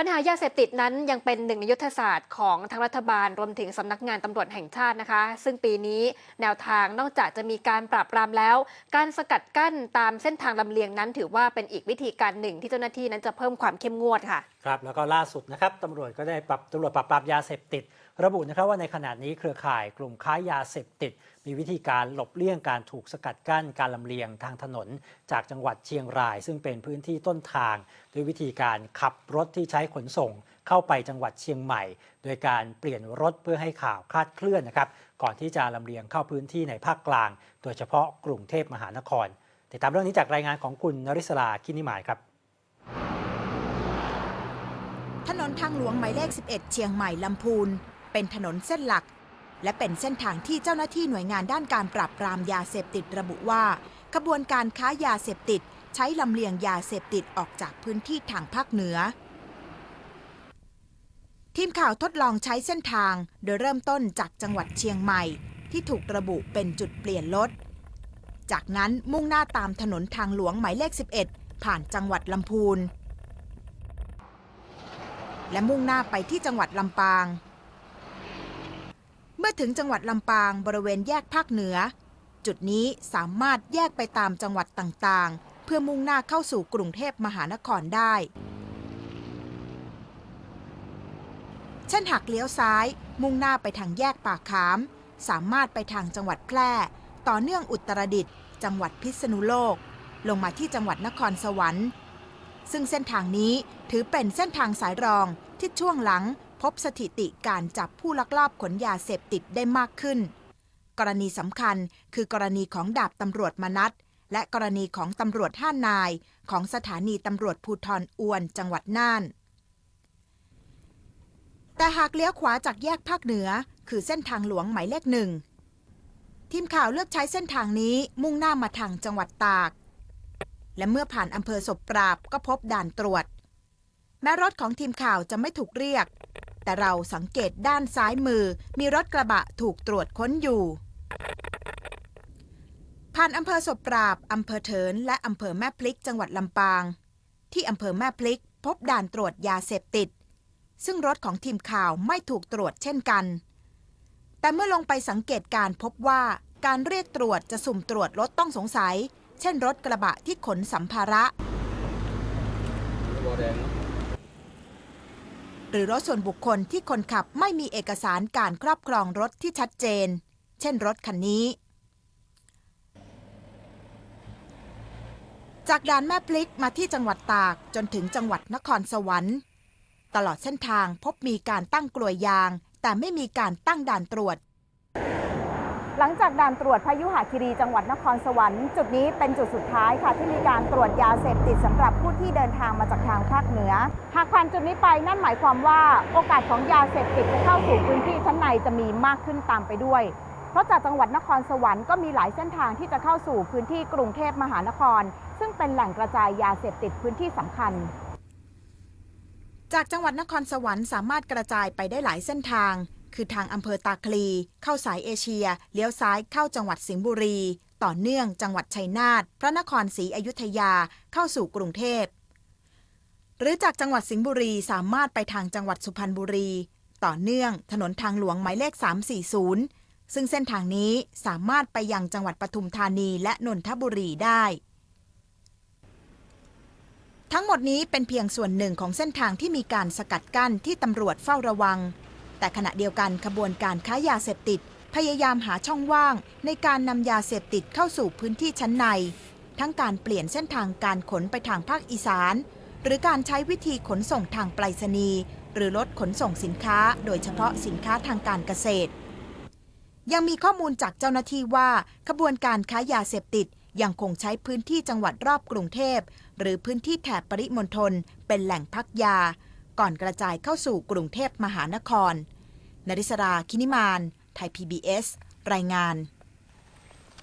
ปัญหายาเสพติดนั้นยังเป็นหนึ่งในยุทธศาสตร์ของทางรัฐบาลรวมถึงสำนักงานตำรวจแห่งชาตินะคะ ซึ่งปีนี้แนวทางนอกจากจะมีการปราบปรามแล้ว การสกัดกั้นตามเส้นทางลำเลียงนั้น ถือว่าเป็นอีกวิธีการหนึ่งที่เจ้าหน้าที่นั้นจะเพิ่มความเข้มงวดค่ะครับแล้วก็ล่าสุดนะครับตำรวจก็ได้ปรับตำรวจปราบปรามยาเสพติด ระบุนะครับว่าในขณะนี้เครือข่ายกลุ่มค้ายาเสพติด มีวิธีการหลบเลี่ยงการถูกสกัดกั้นการลำเลียงทางถนน จากจังหวัดเชียงราย ซึ่งเป็นพื้นที่ต้นทาง ด้วยวิธีการขับรถที่ใช้ขนส่ง เข้าไปจังหวัดเชียงใหม่ โดยการเปลี่ยนรถเพื่อให้ข่าวคลาดเคลื่อนนะครับก่อนที่จะลำเลียงเข้าพื้นที่ในภาคกลาง โดยเฉพาะกรุงเทพมหานครติดตามเรื่องนี้จากรายงานของคุณนริศราคินิมายครับ ถนนทางหลวงหมายเลข 11 เชียงใหม่ลำพูน เป็นถนนเส้นหลัก และเป็นเส้นทางที่เจ้าหน้าที่หน่วยงานด้านการปราบปรามยาเสพติดระบุว่าขบวนการค้ายาเสพติด ใช้ลำเลียงยาเสพติดออกจากพื้นที่ทางภาคเหนือ ทีมข่าวทดลองใช้เส้นทางโดยเริ่มต้นจากจังหวัดเชียงใหม่ ที่ถูกระบุเป็นจุดเปลี่ยนรถจากนั้นมุ่งหน้าตามถนนทางหลวงหมายเลข 11 ผ่านจังหวัดลำพูน และมุ่งหน้าไปที่จังหวัดลำปาง เมื่อถึงจังหวัดลำปางบริเวณแยกภาคเหนือ จุดนี้สามารถแยกไปตามจังหวัดต่างๆ เพื่อมุ่งหน้าเข้าสู่กรุงเทพมหานครได้ เช่นหักเลี้ยวซ้าย มุ่งหน้าไปทางแยกปากขาม สามารถไปทางจังหวัดแพร่ ต่อเนื่องอุตรดิตถ์จังหวัดพิษณุโลก ลงมาที่จังหวัดนครสวรรค์ ซึ่งเส้นทางนี้ถือเป็นเส้นทางสายรองที่ช่วงหลังพบสถิติการจับผู้ลักลอบขนยาเสพติดได้มากขึ้น กรณีสำคัญคือกรณีของดาบตำรวจมนัดและกรณีของตำรวจห้านาย ของสถานีตำรวจภูทรอวนจังหวัดน่าน แต่หากเลี้ยวขวาจากแยกภาคเหนือ คือเส้นทางหลวงหมายเลขหนึ่ง ทีมข่าวเลือกใช้เส้นทางนี้มุ่งหน้ามาทางจังหวัดตาก และเมื่อผ่านอำเภอศพปราบก็พบด่านตรวจ แม้รถของทีมข่าวจะไม่ถูกเรียก แต่เราสังเกตด้านซ้ายมือมีรถกระบะถูกตรวจค้นอยู่ ผ่านอำเภอศพปราบอำเภอเถินและอำเภอแม่พลิกจังหวัดลำปาง ที่อำเภอแม่พลิก พบด่านตรวจยาเสพติด ซึ่งรถของทีมข่าวไม่ถูกตรวจเช่นกัน แต่เมื่อลงไปสังเกตการพบว่าการเรียกตรวจจะสุ่มตรวจรถต้องสงสัย เช่นรถกระบะที่ขนสัมภาระ หรือรถส่วนบุคคลที่คนขับไม่มีเอกสารการครอบครองรถที่ชัดเจน เช่นรถคันนี้ จากด่านแม่พลิกมาที่จังหวัดตากจนถึงจังหวัดนครสวรรค์ ตลอดเส้นทางพบมีการตั้งกลวยยาง แต่ไม่มีการตั้งด่านตรวจ หลังจากด่านตรวจพายุหาคีรีจังหวัดนครสวรรค์จุดนี้เป็นจุดสุดท้ายค่ะที่มีการตรวจยาเสพติดสำหรับผู้ที่เดินทางมาจากทางภาคเหนือ หากผ่านจุดนี้ไปนั่นหมายความว่าโอกาสของยาเสพติดจะเข้าสู่พื้นที่ชั้นในจะมีมากขึ้นตามไปด้วย เพราะจากจังหวัดนครสวรรค์ก็มีหลายเส้นทางที่จะเข้าสู่พื้นที่กรุงเทพมหานคร ซึ่งเป็นแหล่งกระจายยาเสพติดพื้นที่สำคัญจากจังหวัดนครสวรรค์สามารถกระจายไปได้หลายเส้นทาง คือทางอำเภอตาคลี เข้าสายเอเชีย เลี้ยวซ้ายเข้าจังหวัดสิงห์บุรี ต่อเนื่องจังหวัดชัยนาทพระนครศรีอยุธยาเข้าสู่กรุงเทพ หรือจากจังหวัดสิงห์บุรีสามารถไปทางจังหวัดสุพรรณบุรี ต่อเนื่องถนนทางหลวงหมายเลข 340 ซึ่งเส้นทางนี้สามารถไปยังจังหวัดปทุมธานีและนนทบุรีได้ทั้งหมดนี้เป็นเพียงส่วนหนึ่งของเส้นทางที่มีการสกัดกั้นที่ตำรวจเฝ้าระวัง แต่ขณะเดียวกันขบวนการค้ายาเสพติด พยายามหาช่องว่าง ในการนำยาเสพติดเข้าสู่พื้นที่ชั้นใน ทั้งการเปลี่ยนเส้นทางการขนไปทางภาคอีสาน หรือการใช้วิธีขนส่งทางไปรษณีย์หรือรถขนส่งสินค้า โดยเฉพาะสินค้าทางการเกษตร ยังมีข้อมูลจากเจ้าหน้าที่ว่าขบวนการค้ายาเสพติดยังคงใช้พื้นที่จังหวัดรอบกรุงเทพ หรือพื้นที่แถบปริมณฑลเป็นแหล่งพักยา ก่อนกระจายเข้าสู่กรุงเทพมหานคร นริศรา คินิมาน ไทย PBS รายงาน